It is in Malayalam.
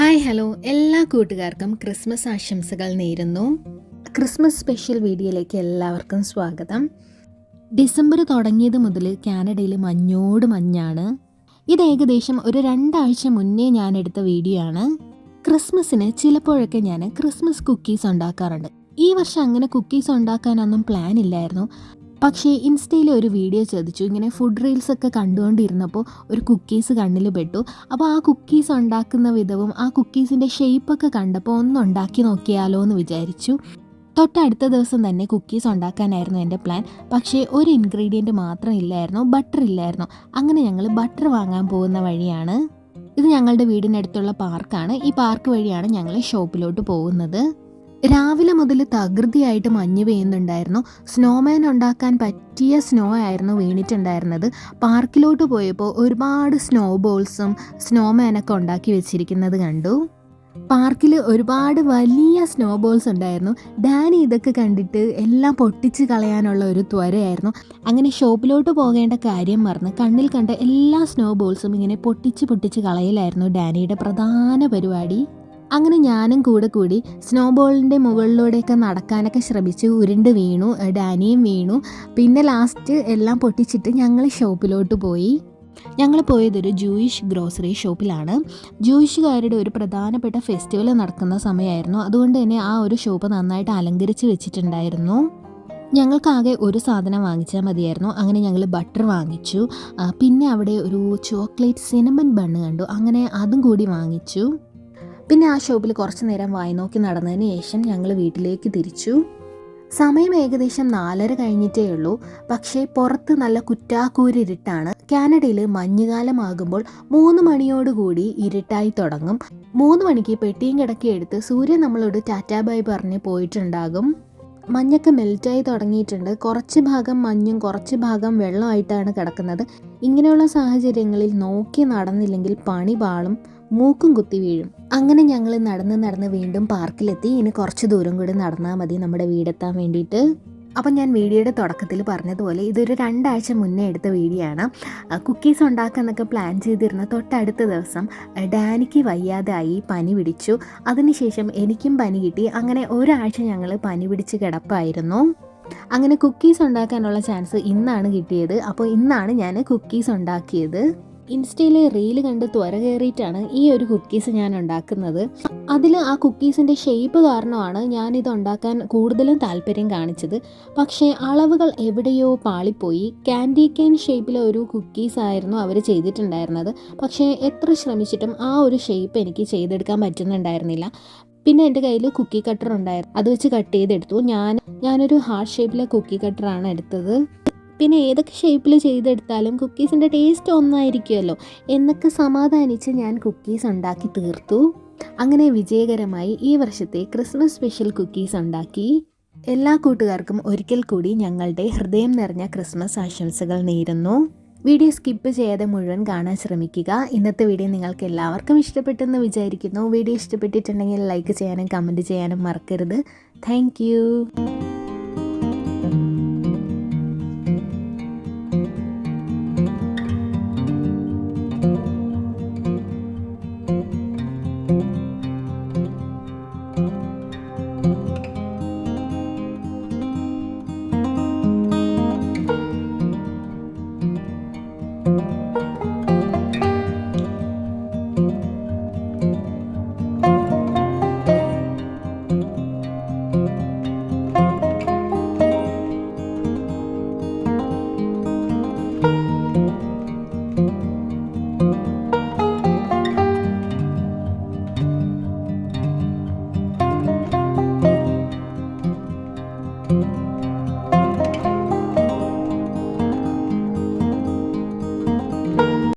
Hi hello. എല്ലാ കൂട്ടുകാർക്കും ക്രിസ്മസ് ആശംസകൾ നേരുന്നു. ക്രിസ്മസ് സ്പെഷ്യൽ വീഡിയോയിലേക്ക് എല്ലാവർക്കും സ്വാഗതം. ഡിസംബർ തുടങ്ങിയത് മുതൽ കാനഡയിൽ മഞ്ഞോട് മഞ്ഞാണ്. ഇത് ഏകദേശം ഒരു രണ്ടാഴ്ച മുന്നേ ഞാൻ എടുത്ത വീഡിയോ ആണ്. ക്രിസ്മസിന് ചിലപ്പോഴൊക്കെ ഞാൻ ക്രിസ്മസ് കുക്കീസ് ഉണ്ടാക്കാറുണ്ട്. ഈ വർഷം അങ്ങനെ കുക്കീസ് ഉണ്ടാക്കാനൊന്നും പ്ലാൻ ഇല്ലായിരുന്നു. പക്ഷേ ഇൻസ്റ്റയിൽ ഒരു വീഡിയോ ചോദിച്ചു. ഇങ്ങനെ ഫുഡ് റീൽസ് ഒക്കെ കണ്ടുകൊണ്ടിരുന്നപ്പോൾ ഒരു കുക്കീസ് കണ്ണിൽ പെട്ടു. അപ്പോൾ ആ കുക്കീസ് ഉണ്ടാക്കുന്ന വിധവും ആ കുക്കീസിന്റെ ഷേപ്പൊക്കെ കണ്ടപ്പോൾ ഒന്ന് ഉണ്ടാക്കി നോക്കിയാലോ എന്ന് വിചാരിച്ചു. തൊട്ടടുത്ത ദിവസം തന്നെ കുക്കീസ് ഉണ്ടാക്കാനായിരുന്നു എന്റെ പ്ലാൻ പക്ഷേ ഒരു ഇൻഗ്രീഡിയന്റ് മാത്രം ഇല്ലായിരുന്നു ബട്ടർ ഇല്ലായിരുന്നു. അങ്ങനെ ഞങ്ങൾ ബട്ടർ വാങ്ങാൻ പോകുന്ന വഴിയാണ്. ഇത് ഞങ്ങളുടെ വീടിനടുത്തുള്ള പാർക്കാണ് ഈ പാർക്ക് വഴിയാണ് ഞങ്ങൾ ഷോപ്പിലോട്ട് പോകുന്നത്. രാവിലെ മുതൽ തകൃതിയായിട്ട് മഞ്ഞ് പെയ്യുന്നുണ്ടായിരുന്നു. സ്നോമാൻ ഉണ്ടാക്കാൻ പറ്റിയ സ്നോ ആയിരുന്നു വീണിട്ടുണ്ടായിരുന്നത്. പാർക്കിലോട്ട് പോയപ്പോൾ ഒരുപാട് സ്നോ ബോൾസും സ്നോമാനൊക്കെ ഉണ്ടാക്കി വെച്ചിരിക്കുന്നത് കണ്ടു. പാർക്കിൽ ഒരുപാട് വലിയ സ്നോ ബോൾസ് ഉണ്ടായിരുന്നു. ഡാനി ഇതൊക്കെ കണ്ടിട്ട് എല്ലാം പൊട്ടിച്ച് കളയാനുള്ള ഒരു ത്വരയായിരുന്നു. അങ്ങനെ ഷോപ്പിലോട്ട് പോകേണ്ട കാര്യം മറന്ന് കണ്ണിൽ കണ്ട എല്ലാ സ്നോ ബോൾസും ഇങ്ങനെ പൊട്ടിച്ച് പൊട്ടിച്ച് കളയലായിരുന്നു ഡാനിയുടെ പ്രധാന പരിപാടി. അങ്ങനെ ഞാനും കൂടെ കൂടി സ്നോബോളിന്റെ മുകളിലൂടെയൊക്കെ നടക്കാനൊക്കെ ശ്രമിച്ചു. ഉരുണ്ട് വീണു ഡാനിയും വീണു. പിന്നെ ലാസ്റ്റ് എല്ലാം പൊട്ടിച്ചിട്ട് ഞങ്ങൾ ഷോപ്പിലോട്ട് പോയി. ഞങ്ങൾ പോയതൊരു ജൂയിഷ് ഗ്രോസറി ഷോപ്പിലാണ്. ജൂയിഷുകാരുടെ ഒരു പ്രധാനപ്പെട്ട ഫെസ്റ്റിവൽ നടക്കുന്ന സമയമായിരുന്നു. അതുകൊണ്ട് തന്നെ ആ ഒരു ഷോപ്പ് നന്നായിട്ട് അലങ്കരിച്ച് വെച്ചിട്ടുണ്ടായിരുന്നു. ഞങ്ങൾക്കാകെ ഒരു സാധനം വാങ്ങിച്ചാൽ മതിയായിരുന്നു. അങ്ങനെ ഞങ്ങൾ ബട്ടർ വാങ്ങിച്ചു. പിന്നെ അവിടെ ഒരു ചോക്ലേറ്റ് സിനമൻ ബണ്ണ് കണ്ടു. അങ്ങനെ അതും കൂടി വാങ്ങിച്ചു. പിന്നെ ആ ഷോപ്പിൽ കുറച്ച് നേരം വായി നോക്കി നടന്നതിന് ശേഷം ഞങ്ങൾ വീട്ടിലേക്ക് തിരിച്ചു. സമയം ഏകദേശം നാലര കഴിഞ്ഞിട്ടേ ഉള്ളൂ. പക്ഷേ പുറത്ത് നല്ല കുറ്റാക്കൂരിരുട്ടാണ്. കാനഡയിൽ മഞ്ഞുകാലമാകുമ്പോൾ മൂന്ന് മണിയോടുകൂടി ഇരുട്ടായി തുടങ്ങും. മൂന്ന് മണിക്ക് പെട്ടിയും കിടക്കി എടുത്ത് സൂര്യൻ നമ്മളോട് ടാറ്റാ ബൈ പറഞ്ഞ് പോയിട്ടുണ്ടാകും. മഞ്ഞൊക്കെ മെൽറ്റായി തുടങ്ങിയിട്ടുണ്ട്. കുറച്ച് ഭാഗം മഞ്ഞും കുറച്ച് ഭാഗം വെള്ളമായിട്ടാണ് കിടക്കുന്നത്. ഇങ്ങനെയുള്ള സാഹചര്യങ്ങളിൽ നോക്കി നടന്നില്ലെങ്കിൽ പണി പാളും. മൂക്കും കുത്തി വീഴും. അങ്ങനെ ഞങ്ങൾ നടന്ന് നടന്ന് വീണ്ടും പാർക്കിലെത്തി. ഇനി കുറച്ച് ദൂരം കൂടി നടന്നാൽ മതി നമ്മുടെ വീടെത്താൻ വേണ്ടിയിട്ട്. അപ്പം ഞാൻ വീഡിയോയുടെ തുടക്കത്തിൽ പറഞ്ഞതുപോലെ ഇതൊരു രണ്ടാഴ്ച മുന്നേ എടുത്ത വീഡിയോ ആണ് കുക്കീസ് ഉണ്ടാക്കാന്നൊക്കെ പ്ലാൻ ചെയ്തിരുന്ന തൊട്ടടുത്ത ദിവസം ഡാനിക്ക് വയ്യാതായി പനി പിടിച്ചു. അതിനുശേഷം എനിക്കും പനി കിട്ടി. അങ്ങനെ ഒരാഴ്ച ഞങ്ങൾ പനി പിടിച്ച് കിടപ്പായിരുന്നു. അങ്ങനെ കുക്കീസ് ഉണ്ടാക്കാനുള്ള ചാൻസ് ഇന്നാണ് കിട്ടിയത്. അപ്പോൾ ഇന്നാണ് ഞാൻ കുക്കീസ് ഉണ്ടാക്കിയത്. ഇൻസ്റ്റയിലെ റീൽ കണ്ട് ത്വര കയറിയിട്ടാണ് ഈ ഒരു കുക്കീസ് ഞാൻ ഉണ്ടാക്കുന്നത്. അതിൽ ആ കുക്കീസിന്റെ ഷേപ്പ് കാരണമാണ് ഞാനിത് ഉണ്ടാക്കാൻ കൂടുതലും താല്പര്യം കാണിച്ചത്. പക്ഷേ അളവുകൾ എവിടെയോ പാളിപ്പോയി. ക്യാൻഡി കെയിൻ ഷേപ്പിലെ ഒരു കുക്കീസ് ആയിരുന്നു അവർ ചെയ്തിട്ടുണ്ടായിരുന്നത്. പക്ഷേ എത്ര ശ്രമിച്ചിട്ടും ആ ഒരു ഷേപ്പ് എനിക്ക് ചെയ്തെടുക്കാൻ പറ്റുന്നുണ്ടായിരുന്നില്ല. പിന്നെ എന്റെ കയ്യിൽ കുക്കി കട്ടർ ഉണ്ടായിരുന്നു. അത് വെച്ച് കട്ട് ചെയ്തെടുത്തു. ഞാൻ ഞാനൊരു ഹാർട്ട് ഷേപ്പിലെ കുക്കി കട്ടറാണ് എടുത്തത്. പിന്നെ ഏതൊക്കെ ഷേപ്പിൽ ചെയ്തെടുത്താലും കുക്കീസിന്റെ ടേസ്റ്റ് ഒന്നായിരിക്കുമല്ലോ. എന്നൊക്കെ സമാധാനിച്ച് ഞാൻ കുക്കീസ് ഉണ്ടാക്കി തീർത്തു. അങ്ങനെ വിജയകരമായി ഈ വർഷത്തെ ക്രിസ്മസ് സ്പെഷ്യൽ കുക്കീസ് ഉണ്ടാക്കി. എല്ലാ കൂട്ടുകാർക്കും ഒരിക്കൽ കൂടി ഞങ്ങളുടെ ഹൃദയം നിറഞ്ഞ ക്രിസ്മസ് ആശംസകൾ നേരുന്നു. വീഡിയോ സ്കിപ്പ് ചെയ്യാതെ മുഴുവൻ കാണാൻ ശ്രമിക്കുക. ഇന്നത്തെ വീഡിയോ നിങ്ങൾക്ക് എല്ലാവർക്കും ഇഷ്ടപ്പെട്ടെന്ന് വിചാരിക്കുന്നു. വീഡിയോ ഇഷ്ടപ്പെട്ടിട്ടുണ്ടെങ്കിൽ ലൈക്ക് ചെയ്യാനും കമന്റ് ചെയ്യാനും മറക്കരുത്. താങ്ക്